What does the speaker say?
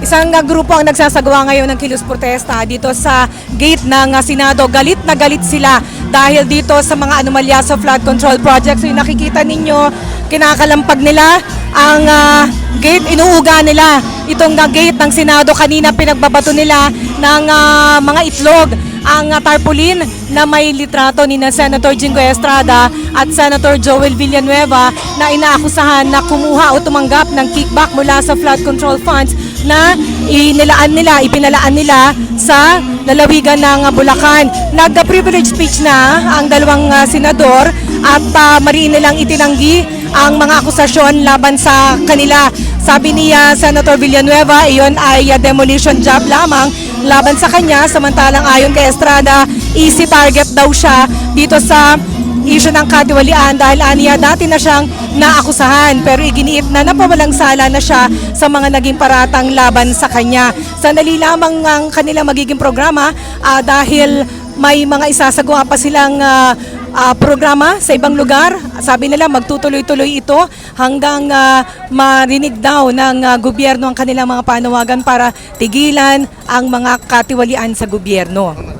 Isang uh, grupo ang nagsasagawa ngayon ng kilos protesta dito sa gate ng uh, Senado. Galit na galit sila dahil dito sa mga anomalya sa flood control project. So yung nakikita ninyo, kinakalampag nila ang uh, gate, inuuga nila itong uh, gate ng Senado. Kanina pinagbabato nila ng uh, mga itlog ang tarpaulin na may litrato ni na Senator Jingo Estrada at Senator Joel Villanueva na inaakusahan na kumuha o tumanggap ng kickback mula sa flood control funds na inilaan nila, ipinalaan nila sa lalawigan ng Bulacan. Nagka-privilege speech na ang dalawang uh, senador at uh, mariin nilang itinanggi ang mga akusasyon laban sa kanila. Sabi ni uh, Senator Villanueva, iyon ay uh, demolition job lamang laban sa kanya. Samantalang ayon kay Estrada, easy target daw siya dito sa issue ng katiwalian dahil aniya dati na siyang naakusahan pero iginiit na napawalang sala na siya sa mga naging paratang laban sa kanya. Sandali lamang ang kanilang magiging programa ah, dahil may mga isasagawa pa silang ah, ah, programa sa ibang lugar. Sabi nila magtutuloy-tuloy ito hanggang ah, marinig daw ng ah, gobyerno ang kanilang mga panawagan para tigilan ang mga katiwalian sa gobyerno.